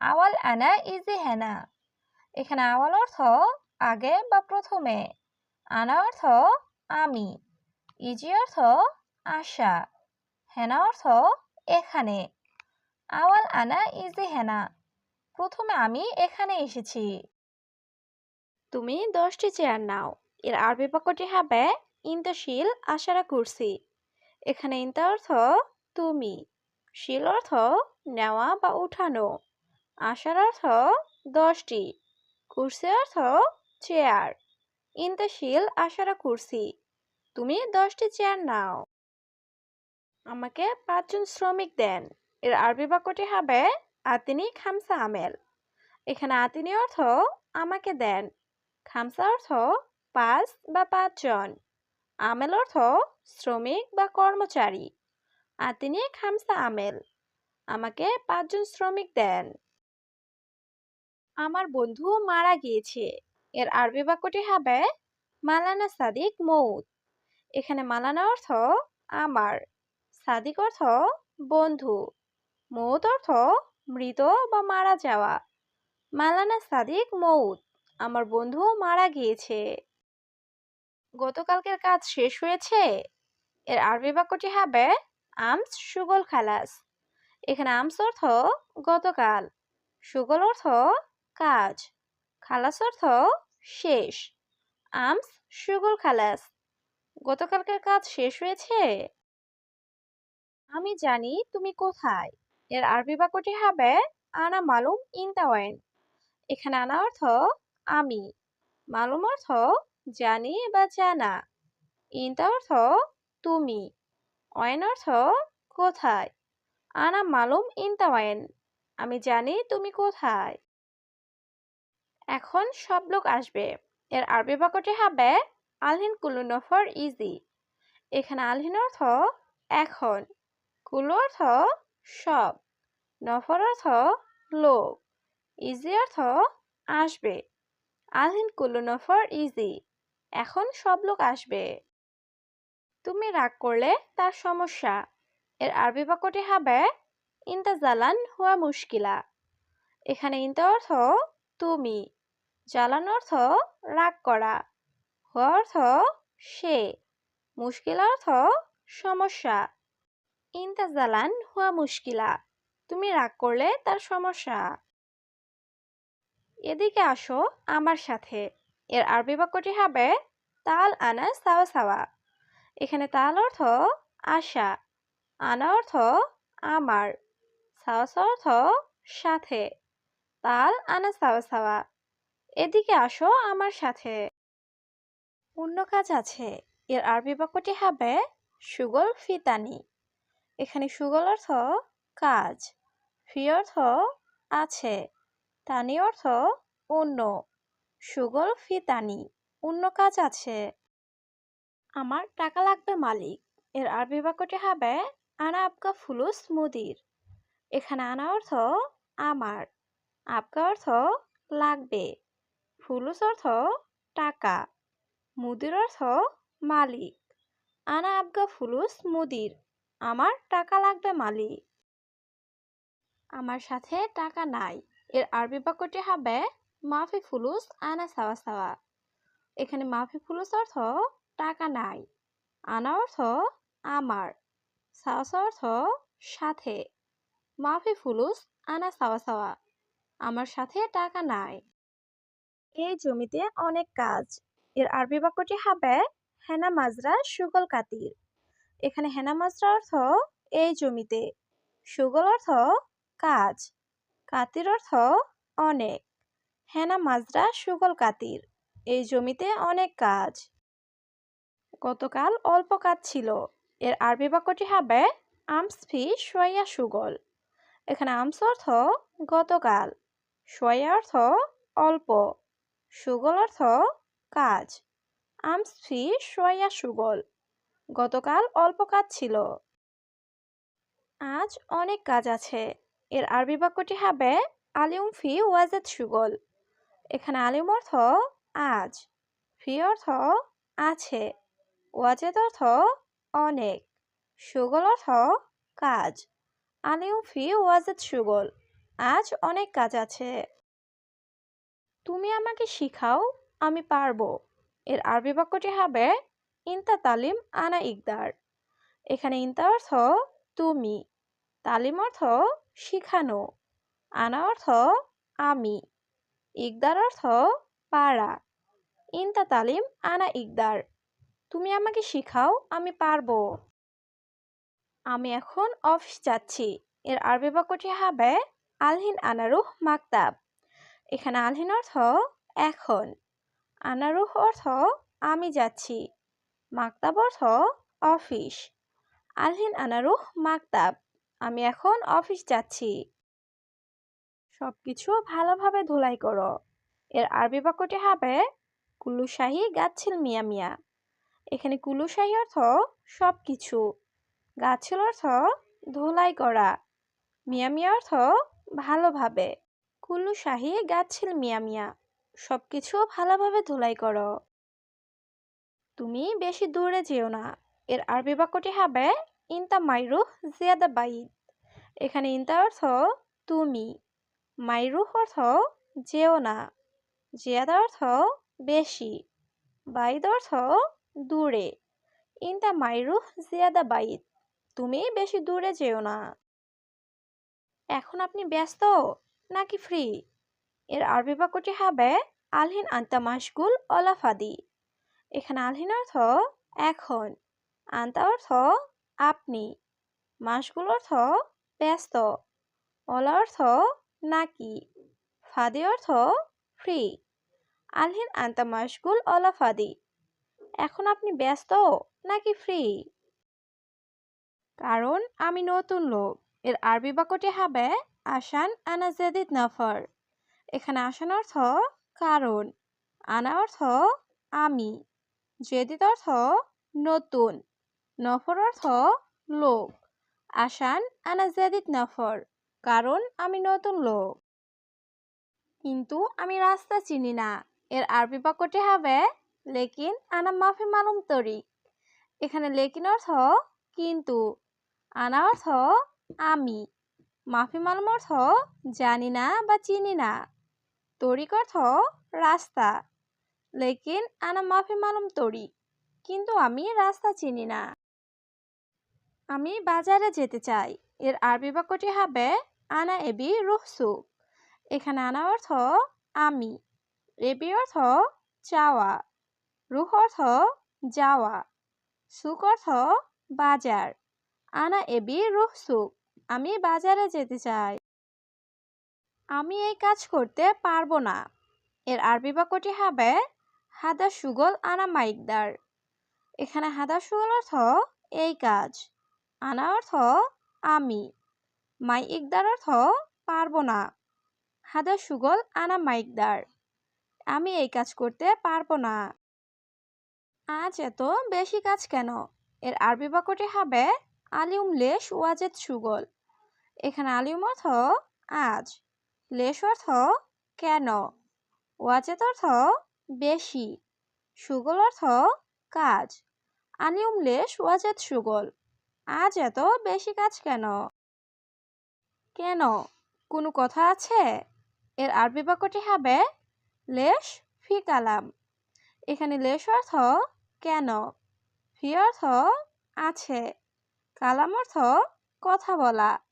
আওয়াল আনা ইজি হেনা। এখানে আওয়াল অর্থ আগে বা প্রথমে, আনা অর্থ আমি, ইজি অর্থ আশা, হেনা অর্থ এখানে। আওয়াল আনা ইজি হেনা, প্রথমে আমি এখানে এসেছি। তুমি দশটি চেয়ার নাও, এর আরবি বাক্যটি হবে ইন্তশীল আশারা কুরসি। এখানে ইন্তা অর্থ তুমি, শিল অর্থ নেওয়া বা উঠানো। আশার অর্থ দশটি কুরসি অর্থ চেয়ার। ইন্তশীল আশারা কুরসি। তুমি দশটি চেয়ার নাও। আমাকে পাঁচজন শ্রমিক দেন। এর আরবি বাক্যটি হবে আতিনি খামসা আমেল। এখানে আতিনি অর্থ আমাকে দেন। খামসা অর্থ পাঁচ বা পাঁচজন। আমেল অর্থ শ্রমিক বা কর্মচারী। আতিনি খামসা আমেল। আমাকে পাঁচজন শ্রমিক দেন। আমার বন্ধু মারা গিয়েছে। এর আরবি বাক্যটি হবে, মালানা সাদিক মৌত এখানে মালানা অর্থ, আমার। সাদিক অর্থ, বন্ধু। মৌত অর্থ, মৃত বা মারা যাওয়া। মালানা সাদিক মৌত আমার বন্ধু মারা গিয়েছে। গতকালকের কাজ শেষ হয়েছে? এর আরবি বাক্যটি হবে, আমস সুগল খালাস। এখানে আমস অর্থ, গতকাল। সুগল অর্থ কাজ। খালাস অর্থ শেষ। আমস সুগল খালাস। গতকালকের কাজ শেষ হয়েছে? আমি জানি তুমি কোথায়। এর আরবি বাক্যটি হবে আনা মালুম ইনতাওয়েন এখানে আনা অর্থ আমি। মালুম অর্থ জানি বা জানা। ইনতা অর্থ তুমি। অয়েন অর্থ কোথায়? আনা মালুম ইনতাওয়েন আমি জানি তুমি কোথায়। এখন সব লোক আসবে। এর আরবি বাক্যটি হবে, আলহিন কুলু নফর ইজি। এখানে আলহিন অর্থ, এখন। কুলু অর্থ, সব। নফর অর্থ, লোক। ইজি অর্থ, আসবে। আলহিন কুলু নফর ইজি। এখন সব লোক আসবে। তুমি রাগ করলে তার সমস্যা। এর আরবি বাক্যটি হবে, ইন্তা জালান মুশকিলা। এখানে ইন্তা অর্থ, তুমি। জ্বালান অর্থ রাগ করা। হুয়া অর্থ সে। মুশকিল অর্থ সমস্যা। ইন্তা হুয়া মুশকিলা। তুমি রাগ করলে তার সমস্যা। এদিকে আসো আমার সাথে। এর আরবি বাক্যটি হবে তাল আনা সাওয়া সাওয়া। এখানে তাল অর্থ আশা। আনা অর্থ আমার। সাওয়া অর্থ সাথে। তাল আনা সাওয়া সাওয়া। এদিকে আসো আমার সাথে। অন্য কাজ আছে। এর আরবি বাক্যটি হবে সুগল ফিতানি। এখানে সুগল অর্থ কাজ, ফি অর্থ আছে, তানি অর্থ অন্য, সুগল ফিতানি, অন্য কাজ আছে। আমার টাকা লাগবে মালিক। এর আরবি বাক্যটি হবে আনা আপকা ফুলুস মুদির। এখানে আনা অর্থ আমার আপকা অর্থ লাগবে। ফুলুস অর্থ টাকা, মুদির অর্থ মালিক। আনা আবগা ফুলুস মুদির, আমার টাকা লাগবে মালিক। আমার সাথে টাকা নাই, এর আরবি বাক্যটি হবে মাফি ফুলুস আনা সাওয়া সাওয়া। এখানে মাফি ফুলুস অর্থ টাকা নাই, আনা অর্থ আমার সাওয়া অর্থ সাথে। মাফি ফুলুস আনা সাওয়া সাওয়া, আমার সাথে টাকা নাই। এই জমিতে অনেক কাজ। এর আরবি বাক্যটি হবে হেনা মাজরা সুগল কাতির। এখানে হেনা মাজরা অর্থ এই জমিতে। সুগল অর্থ কাজ। কাতির অর্থ অনেক। হেনা মাজরা সুগল কাতির। এই জমিতে অনেক কাজ। গতকাল অল্প কাজ ছিল। এর আরবি বাক্যটি হবে আমস ফি সোয়া সুগল। এখানে আমস অর্থ গতকাল। সোয়া অর্থ অল্প। সুগল অর্থ কাজ। আমস ফি সোয়া সুগল। গতকাল অল্প কাজ ছিল। আজ অনেক কাজ আছে। এর আরবি বাক্যটি হবে আলিউম ফি ওয়াজেদ সুগল। এখানে আলিম অর্থ আজ। ফি অর্থ আছে। ওয়াজেদ অর্থ অনেক। সুগল অর্থ কাজ। আলিউম ফি ওয়াজেদ সুগল। আজ অনেক কাজ আছে। তুমি আমাকে শিখাও, আমি পারব। এর আরবি বাক্যটি হবে, ইনতা তালিম আনা ইকদার। এখানে ইনতা অর্থ, তুমি। তালিম অর্থ, শিখানো। আনা অর্থ, আমি। ইকদার অর্থ, পারা। ইনতা তালিম আনা ইকদার, তুমি আমাকে শিখাও, আমি পারব। আমি এখন অফিস যাচ্ছি। এর আরবি বাক্যটি হবে, আলহিন আনারুহ মাকতাব। এখানে আলহিন অর্থ এখন। আনারুহ অর্থ আমি যাচ্ছি। মাকতাব অর্থ অফিস। আলহিন আনারুহ, মাকতাব, আমি এখন অফিস যাচ্ছি। সব কিছু ভালোভাবে ধুলাই করো। এর আরবি বাক্যটি হবে কুলুশাহী গাচ্ছিল মিয়া মিয়া। এখানে কুলুশাহী অর্থ সব কিছু গাছিল অর্থ ধুলাই করা। মিয়া মিয়া অর্থ ভালোভাবে। কুলুশাহী গাচ্ছিল মিয়া মিয়া। সব কিছু ভালোভাবে ধুলাই করো। তুমি বেশি দূরে যেও না। এর আরবি বাক্যটি হবে, ইনতা মাইরুহ জিয়াদা বাইদ এখানে ইনতা অর্থ, তুমি। মাইরুহ অর্থ, যেও না। জিয়াদা অর্থ, বেশি। বাইদ অর্থ, দূরে। ইনতা মাইরুহ জিয়াদা বাইদ তুমি বেশি দূরে যেও না। এখন আপনি ব্যস্ত? নাকি ফ্রি? এর আরবি বাক্যটি হবে, আলহিন আন্তা মাসগুল অলাফাদি এখানে আলহিন অর্থ, এখন। আন্তা অর্থ, আপনি। মাসগুল অর্থ, ব্যস্ত। অলা অর্থ, নাকি। ফাদি অর্থ, ফ্রি। আলহিন আন্তা মাসগুল অলা ফাদি। এখন আপনি ব্যস্ত নাকি ফ্রি? কারণ আমি নতুন লোক। এর আরবি বাক্যটি হবে আসান আনা জেদিদ নফর। এখানে আসান অর্থ কারণ, আনা অর্থ আমি, জেদিদ অর্থ নতুন, নফর অর্থ লোক। আসান আনা জেদিদ নফর, কারণ আমি নতুন লোক। কিন্তু আমি রাস্তা চিনি না, এর আরবি বাক্যটি হবে লেকিন আনা মাফি মালুম তরিক। এখানে লেকিন অর্থ কিন্তু, আনা অর্থ আমি। মাফি মালুম অর্থ জানি না বা চিনি না। তরিক অর্থ রাস্তা। লেকিন আনা মাফি মালুম তরিক কিন্তু আমি রাস্তা চিনি না। আমি বাজারে যেতে চাই, এর আরবি বাক্যটি হবে আনা এবি রুহসুক এখানে আনা অর্থ আমি, এবি অর্থ চাওয়া, রুহ অর্থ যাওয়া সুক অর্থ বাজার, আনা এবি রুহ সুক আমি বাজারে যেতে চাই। আমি এই কাজ করতে পারব না। এর আরবি বাক্যটি হবে, হাদা সুগল আনা মাইকদার। এখানে হাদা সুগল অর্থ, এই কাজ। আনা অর্থ, আমি। মাই ইকদার অর্থ, পারব না। হাদা সুগল আনা মাইকদার। আমি এই কাজ করতে পারব না। আজ এত বেশি কাজ কেন? এর আরবি বাক্যটি হবে আলিউম লেশ ওয়াজেদ সুগল। এখানে আলিউম অর্থ আজ, লেশ অর্থ কেন, ওয়াজেদ অর্থ বেশি, সুগল অর্থ কাজ আলিউম লেশ, ওয়াজেদ, সুগল, আজ এত বেশি কাজ কেন? কেন? কোনো কথা আছে? এর আরবি বাক্যটি হবে লেশ ফি কালাম। এখানে লেশ অর্থ কেন, ফি অর্থ আছে, কালাম অর্থ কথা বলা।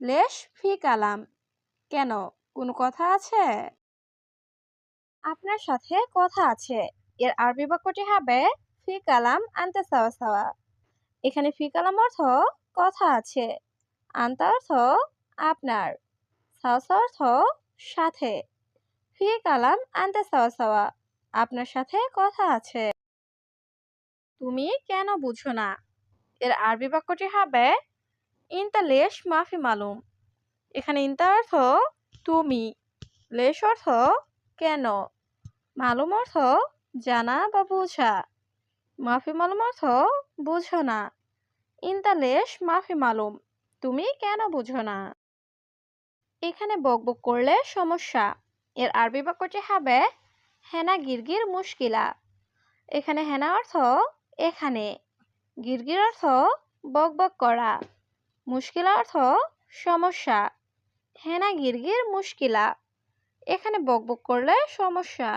লেশ ফি কালাম কেন, কোনো কথা আছে? আপনার সাথে কথা আছে। এর আরবি বাক্যটি হবে ফি কালাম আনতে সাওয়া সাওয়া। এখানে ফি কালাম অর্থ কথা আছে। আনতা অর্থ আপনার। সাওয়া অর্থ সাথে। ফি কালাম আনতে সাওয়া সাওয়া। আপনার সাথে কথা আছে। তুমি কেন বুঝো না? এর আরবি বাক্যটি হবে ইনতা লেশ, মাফি মালুম। এখানে ইনতা অর্থ তুমি। লেশ অর্থ কেন? মালুম অর্থ জানা বা বোঝা। মাফি মালুম অর্থ বুঝো না। ইনতা লেশ, মাফি মালুম। তুমি কেন বুঝো না? এখানে বকবক করলে সমস্যা। এর আরবি বাক্যটি হবে হেনা গিরগির মুশকিলা। এখানে হেনা অর্থ এখানে। গিরগির অর্থ বকবক করা। মুশকিলা অর্থ সমস্যা। হেনা গিরগির মুশকিলা। এখানে বকবক করলে সমস্যা।